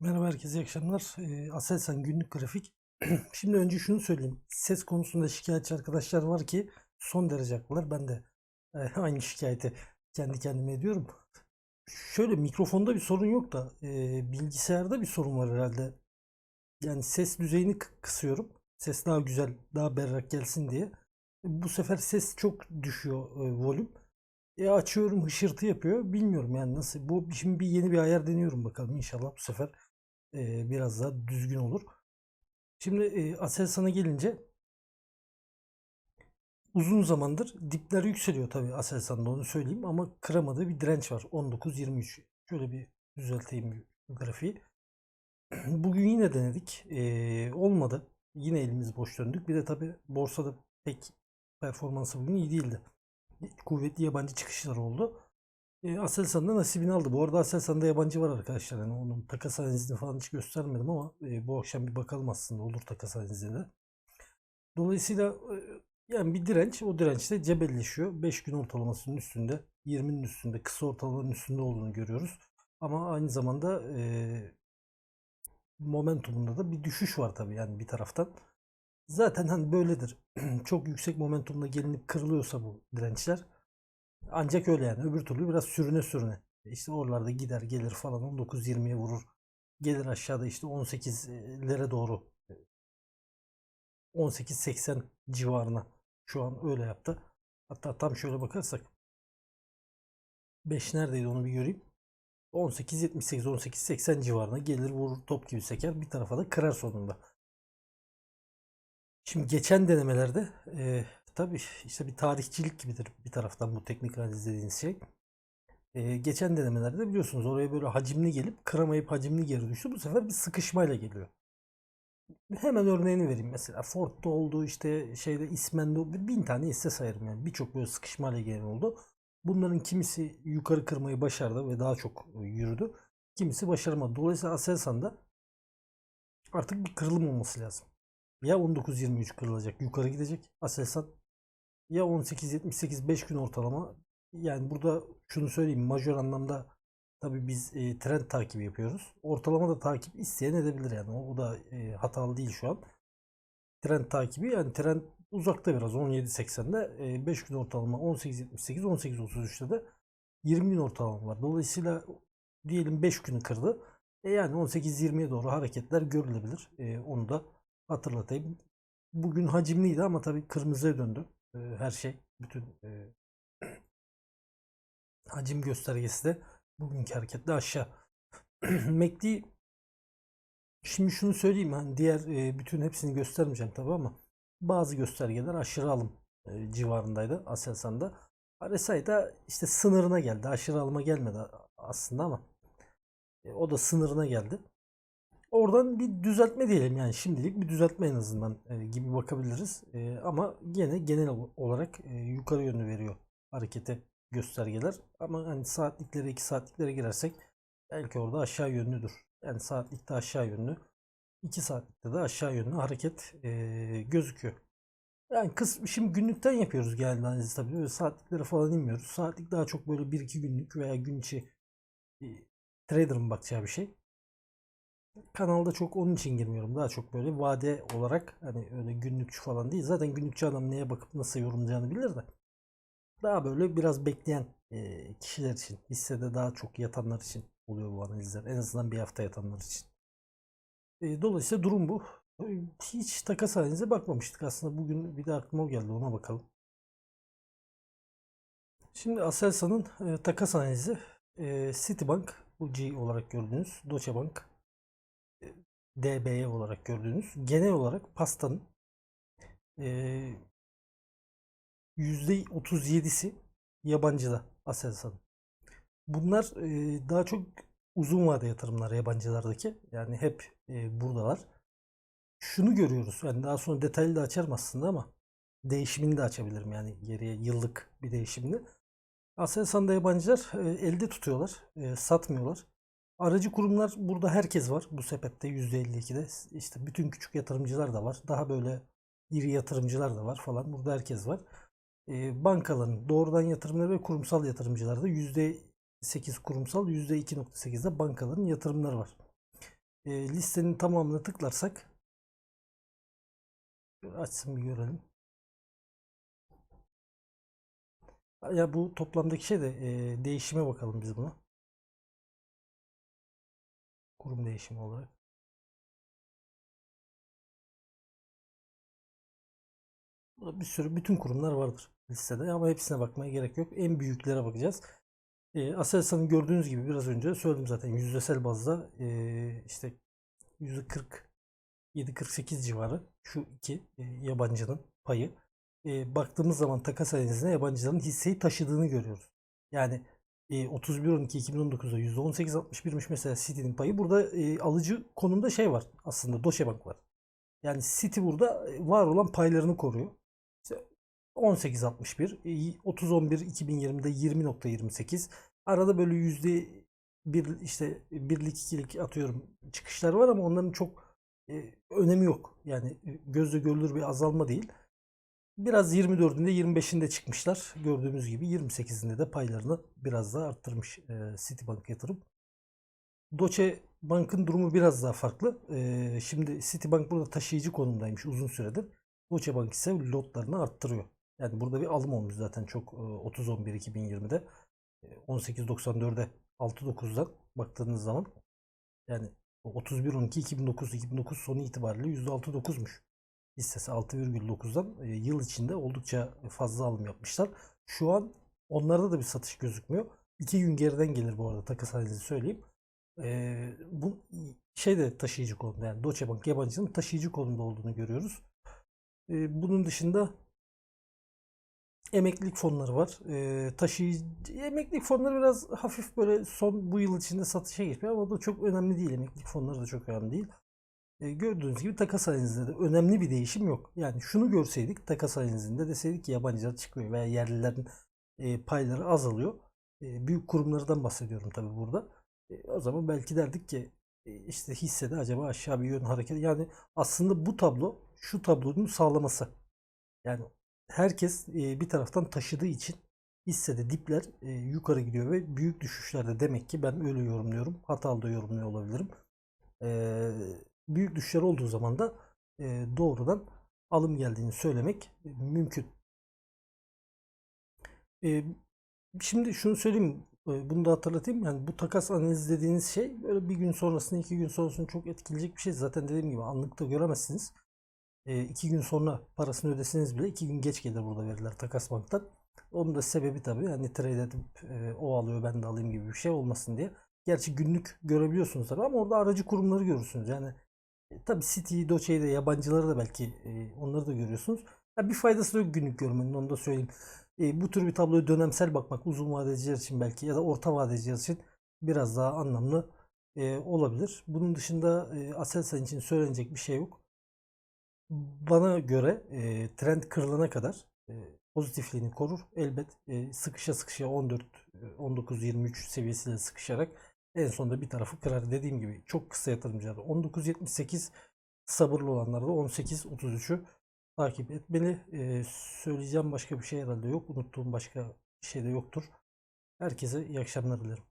Merhaba herkese iyi akşamlar. Eee, Aselsan günlük grafik. Şimdi önce şunu söyleyeyim. Ses konusunda şikayetçi arkadaşlar var ki son derece haklılar. Ben de eee, aynı şikayeti kendi kendime ediyorum. Şöyle mikrofonda bir sorun yok da eee, bilgisayarda bir sorun var herhalde. Yani ses düzeyini kı- kısıyorum. Ses daha güzel, daha berrak gelsin diye. Bu sefer ses çok düşüyor eee, volüm. E açıyorum hışırtı yapıyor. Bilmiyorum yani nasıl. Bu şimdi bir yeni bir ayar deniyorum bakalım. İnşallah bu sefer e, biraz daha düzgün olur. Şimdi e, Aselsan'a gelince uzun zamandır dipler yükseliyor tabii Aselsan'da onu söyleyeyim ama kıramadığı bir direnç var. 19-23. Şöyle bir düzelteyim grafiği. Bugün yine denedik. E, olmadı. Yine elimiz boş döndük. Bir de tabii borsada pek performansı bugün iyi değildi. Kuvvetli yabancı çıkışlar oldu. E, Aselsan da nasibini aldı. Bu arada Aselsan'da yabancı var arkadaşlar. Yani onun takas analizini falan hiç göstermedim ama e, bu akşam bir bakalım aslında olur takas analizine. Dolayısıyla e, yani bir direnç o dirençte cebelleşiyor. 5 gün ortalamasının üstünde, 20'nin üstünde, kısa ortalamanın üstünde olduğunu görüyoruz. Ama aynı zamanda e, momentumunda da bir düşüş var tabii yani bir taraftan. Zaten hani böyledir. Çok yüksek momentumda gelinip kırılıyorsa bu dirençler ancak öyle yani. Öbür türlü biraz sürüne sürüne. İşte oralarda gider gelir falan 19-20'ye vurur. Gelir aşağıda işte 18'lere doğru 18-80 civarına şu an öyle yaptı. Hatta tam şöyle bakarsak 5 neredeydi onu bir göreyim. 18-78 18-80 civarına gelir vurur top gibi seker bir tarafa da kırar sonunda. Şimdi geçen denemelerde e, tabii işte bir tarihçilik gibidir bir taraftan bu teknik analiz dediğiniz şey. E, geçen denemelerde biliyorsunuz oraya böyle hacimli gelip kıramayıp hacimli geri düştü. Bu sefer bir sıkışmayla geliyor. Hemen örneğini vereyim mesela. Ford'da oldu işte şeyde İsmen'de oldu. Bin tane hisse sayarım yani. Birçok böyle sıkışmayla gelen oldu. Bunların kimisi yukarı kırmayı başardı ve daha çok e, yürüdü. Kimisi başaramadı. Dolayısıyla Aselsan'da artık bir kırılım olması lazım. Ya 19.23 kırılacak yukarı gidecek Aselsan ya 18.78 5 gün ortalama yani burada şunu söyleyeyim majör anlamda tabii biz e, trend takibi yapıyoruz. Ortalama da takip isteyen edebilir yani o, o da e, hatalı değil şu an. Trend takibi yani trend uzakta biraz 17.80'de e, 5 gün ortalama 18.78 18.33'te de 20 gün ortalama var. Dolayısıyla diyelim 5 günü kırdı. E yani 18-20'ye doğru hareketler görülebilir. E, onu da hatırlatayım. Bugün hacimliydi ama tabii kırmızıya döndü. Her şey. Bütün e, hacim göstergesi de bugünkü hareketle aşağı. MACD şimdi şunu söyleyeyim hani diğer e, bütün hepsini göstermeyeceğim tabii ama bazı göstergeler aşırı alım e, civarındaydı Aselsan'da. RSI da işte sınırına geldi. Aşırı alıma gelmedi aslında ama e, o da sınırına geldi. Oradan bir düzeltme diyelim yani şimdilik bir düzeltme en azından e, gibi bakabiliriz. E, ama gene genel olarak e, yukarı yönlü veriyor harekete göstergeler. Ama hani saatliklere, iki saatliklere girersek belki orada aşağı yönlüdür. Yani saatlikte aşağı yönlü, iki saatlikte de aşağı yönlü hareket gözüküyor. Yani kız şimdi günlükten yapıyoruz genelde analizi tabii. Böyle saatliklere falan inmiyoruz. Saatlik daha çok böyle 1-2 günlük veya gün içi e, trader'ın bakacağı bir şey. Kanalda çok onun için girmiyorum. Daha çok böyle vade olarak hani öyle günlükçü falan değil. Zaten günlükçü adam neye bakıp nasıl yorumlayacağını bilir de. Daha böyle biraz bekleyen e, kişiler için, hissede daha çok yatanlar için oluyor bu analizler. En azından bir hafta yatanlar için. E, dolayısıyla durum bu. Hiç takas analize bakmamıştık aslında. Bugün bir de aklıma geldi ona bakalım. Şimdi Aselsan'ın e, takas analizi e, Citibank bu G olarak gördüğünüz Deutsche Bank DBE olarak gördüğünüz genel olarak pastanın e, %37'si yabancıda Aselsan. Bunlar e, daha çok uzun vade yatırımlar yabancılardaki. Yani hep e, buradalar. Şunu görüyoruz. Yani daha sonra detaylı da açarım aslında ama değişimini de açabilirim yani geriye yıllık bir değişimini. Aselsan'da yabancılar e, elde tutuyorlar. e, satmıyorlar. Aracı kurumlar burada herkes var bu sepette %52'de. İşte bütün küçük yatırımcılar da var. Daha böyle iri yatırımcılar da var falan. Burada herkes var. E, bankaların doğrudan yatırımları ve kurumsal yatırımcılarda %8 kurumsal %2.8'de bankaların yatırımları var. e, listenin tamamını tıklarsak açsın bir görelim. Ya bu toplamdaki şey de e, değişime bakalım biz buna. Kurum değişimi olarak. Burada bir sürü bütün kurumlar vardır listede ama hepsine bakmaya gerek yok. En büyüklere bakacağız. E, Aselsan'ı gördüğünüz gibi biraz önce söyledim zaten yüzdesel bazda e, işte %47-48 civarı şu iki e, yabancının payı. E, baktığımız zaman takas analizine yabancıların hisseyi taşıdığını görüyoruz. Yani 31-12-2019'da %18-61'miş mesela City'nin payı. Burada e, alıcı konumda şey var aslında Deutsche Bank var. Yani City burada e, var olan paylarını koruyor. İşte 18.61, e, 30.11 2020'de 20.28. Arada böyle yüzde bir işte birlik ikilik atıyorum çıkışlar var ama onların çok e, önemi yok. Yani e, gözle görülür bir azalma değil. Biraz 24'ünde 25'inde çıkmışlar. Gördüğümüz gibi 28'inde de paylarını biraz daha arttırmış e, Citibank yatırım. Deutsche Bank'ın durumu biraz daha farklı. E, şimdi Citibank burada taşıyıcı konumdaymış uzun süredir. Deutsche Bank ise lotlarını arttırıyor. Yani burada bir alım olmuş zaten çok e, 30-11 2020'de. E, 18.94'e 6.9'dan baktığınız zaman yani 31-12-2009 2009 sonu itibariyle %6.9'muş hissesi 6,9'dan e, yıl içinde oldukça fazla alım yapmışlar. Şu an onlarda da bir satış gözükmüyor. İki gün geriden gelir bu arada takas halinizi söyleyeyim. E, bu şey de taşıyıcı konumda yani Deutsche Bank yabancının taşıyıcı konumda olduğunu görüyoruz. E, bunun dışında emeklilik fonları var. E, taşıyıcı emeklilik fonları biraz hafif böyle son bu yıl içinde satışa geçmiyor ama da çok önemli değil. Emeklilik fonları da çok önemli değil. E, gördüğünüz gibi takas analizinde de önemli bir değişim yok. Yani şunu görseydik takas analizinde deseydik ki yabancılar çıkıyor veya yerlilerin e, payları azalıyor. E, büyük kurumlardan bahsediyorum tabii burada. O zaman belki derdik ki işte hissede acaba aşağı bir yön hareket. Yani aslında bu tablo şu tablonun sağlaması. Yani herkes bir taraftan taşıdığı için hissede dipler yukarı gidiyor ve büyük düşüşlerde demek ki ben öyle yorumluyorum. Hatalı da yorumluyor olabilirim. Büyük düşüşler olduğu zaman da e, doğrudan alım geldiğini söylemek e, mümkün. E, şimdi şunu söyleyeyim, bunu da hatırlatayım. Yani bu takas analizi dediğiniz şey böyle bir gün sonrasını, iki gün sonrasını çok etkileyecek bir şey. Zaten dediğim gibi anlıkta göremezsiniz. E, iki gün sonra parasını ödeseniz bile iki gün geç gelir burada veriler takas banktan. Onun da sebebi tabii yani trade edip o alıyor ben de alayım gibi bir şey olmasın diye. Gerçi günlük görebiliyorsunuz tabii ama orada aracı kurumları görürsünüz. Yani e, tabii City'yi, Doçe'yi de yabancıları da belki e, onları da görüyorsunuz. Ya bir faydası da yok günlük görmenin onu da söyleyeyim. E, bu tür bir tabloya dönemsel bakmak uzun vadeciler için belki ya da orta vadeciler için biraz daha anlamlı e, olabilir. Bunun dışında e, Aselsan için söylenecek bir şey yok. Bana göre e, trend kırılana kadar e, pozitifliğini korur. Elbet e, sıkışa sıkışa 14 19 23 seviyesiyle sıkışarak en sonunda bir tarafı kırar. Dediğim gibi çok kısa yatırımcılar 19.78 sabırlı olanlar da 18.33'ü takip etmeli. Ee, söyleyeceğim başka bir şey herhalde yok. Unuttuğum başka bir şey de yoktur. Herkese iyi akşamlar dilerim.